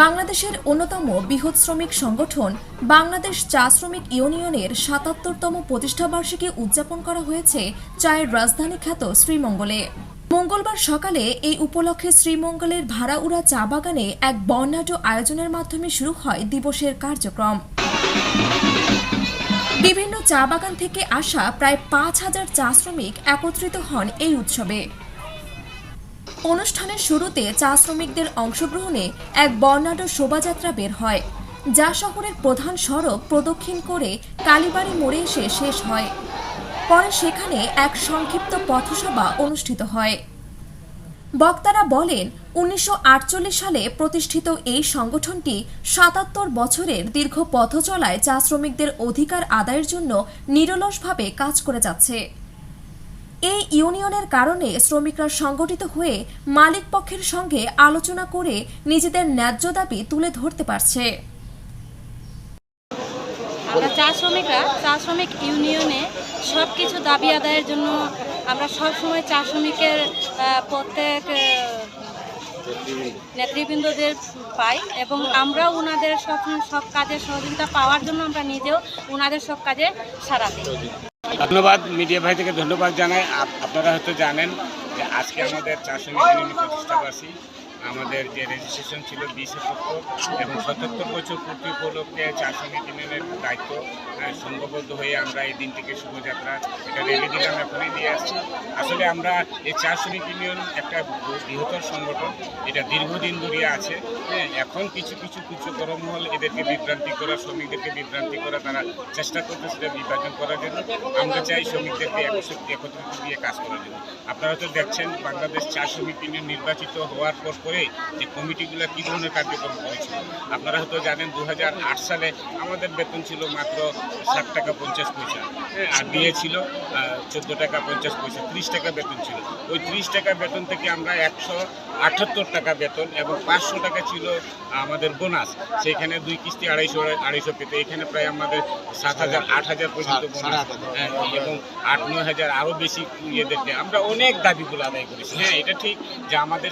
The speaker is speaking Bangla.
বাংলাদেশের অন্যতম বৃহৎ শ্রমিক সংগঠন বাংলাদেশ চা শ্রমিক ইউনিয়নের সাতাত্তরতম প্রতিষ্ঠাবার্ষিকী উদযাপন করা হয়েছে চায়ের রাজধানী খ্যাত শ্রীমঙ্গলে। মঙ্গলবার সকালে এই উপলক্ষে শ্রীমঙ্গলের ভাড়াউড়া চা বাগানে এক বর্ণাঢ্য আয়োজনের মাধ্যমে শুরু হয় দিবসের কার্যক্রম। বিভিন্ন চা বাগান থেকে আসা প্রায় পাঁচ হাজার চা শ্রমিক একত্রিত হন এই উৎসবে। অনুষ্ঠানের শুরুতে চা শ্রমিকদের অংশগ্রহণে এক বর্ণাঢ্য শোভাযাত্রা বের হয়, যা শহরের প্রধান সড়ক প্রদক্ষিণ করে কালীবাড়ি মোড়ে এসে শেষ হয়। পরে সেখানে এক সংক্ষিপ্ত পথসভা অনুষ্ঠিত হয়। বক্তারা বলেন, উনিশশো আটচল্লিশ সালে প্রতিষ্ঠিত এই সংগঠনটি সাতাত্তর বছরের দীর্ঘ পথ চলায় চা শ্রমিকদের অধিকার আদায়ের জন্য নিরলসভাবে কাজ করে যাচ্ছে। এই ইউনিয়নের কারণে শ্রমিকরা সংগঠিত হয়ে মালিক পক্ষের সঙ্গে আলোচনা করে নিজেদের ন্যায্য দাবি তুলে ধরতে পারছে। আমরা চা শ্রমিকরা, চা শ্রমিক ইউনিয়নে সব কিছু দাবি আদায়ের জন্য আমরা সব সময় চা শ্রমিকের প্রত্যেক নেতৃবৃন্দদের পাই এবং আমরাও ওনাদের সব সব কাজে সহযোগিতা পাওয়ার জন্য আমরা নিজেও ওনাদের সব কাজে সারা দিই। ধন্যবাদ মিডিয়া ভাই থেকে ধন্যবাদ জানাই। আপনারা হয়তো জানেন যে আজকে আমাদের চারশো প্রতিষ্ঠা প্রতিষ্ঠাবাসী আমাদের যে রেজিস্ট্রেশন ছিল বিশ সত্তর এবং সত্তর বছর পূর্তি উপলক্ষে চারশো ইউনিয়নের দায়িত্ব আহ, সংঘবদ্ধ হয়ে আমরা এই দিনটিকে শুভযাত্রা এটা রেলি দিলাম এখনই দিয়ে আসছি। আসলে আমরা এই চার শ্রমিক ইউনিয়ন একটা বৃহত্তর সংগঠন এটা দীর্ঘদিন ধরে আছে হ্যাঁ এখন কিছু কিছু কিছু করমহল এদেরকে বিভ্রান্তি করা শ্রমিকদেরকে বিভ্রান্তি করা তারা চেষ্টা করতে সেটা বিভাজন করার জন্য। আমরা চাই শ্রমিকদেরকে একত্রিত দিয়ে কাজ করার জন্য। আপনারা তো দেখছেন বাংলাদেশ চা শ্রমিক ইউনিয়ন নির্বাচিত হওয়ার পর পরে যে কমিটিগুলো কী ধরনের কার্যক্রম করেছিল। আপনারা হয়তো জানেন দু হাজার আট সালে আমাদের বেতন ছিল মাত্র ষাট টাকা পঞ্চাশ পয়সা। হ্যাঁ, আর দিয়েছিল চোদ্দ টাকা পঞ্চাশ পয়সা ত্রিশ টাকা বেতন ছিল। ওই ত্রিশ টাকা বেতন থেকে আমরা একশো আটাত্তর টাকা বেতন এবং পাঁচশো টাকা ছিল আমাদের বোনাস। সেখানে দুই কিস্তি আড়াইশো আড়াইশো পেতে। এখানে প্রায় আমাদের সাত হাজার আট হাজার পর্যন্ত বোনাস। হ্যাঁ, এবং আট নয় হাজার আরও বেশি ইয়েদেরকে আমরা অনেক দাবিগুলো আদায় করেছি। হ্যাঁ এটা ঠিক যে আমাদের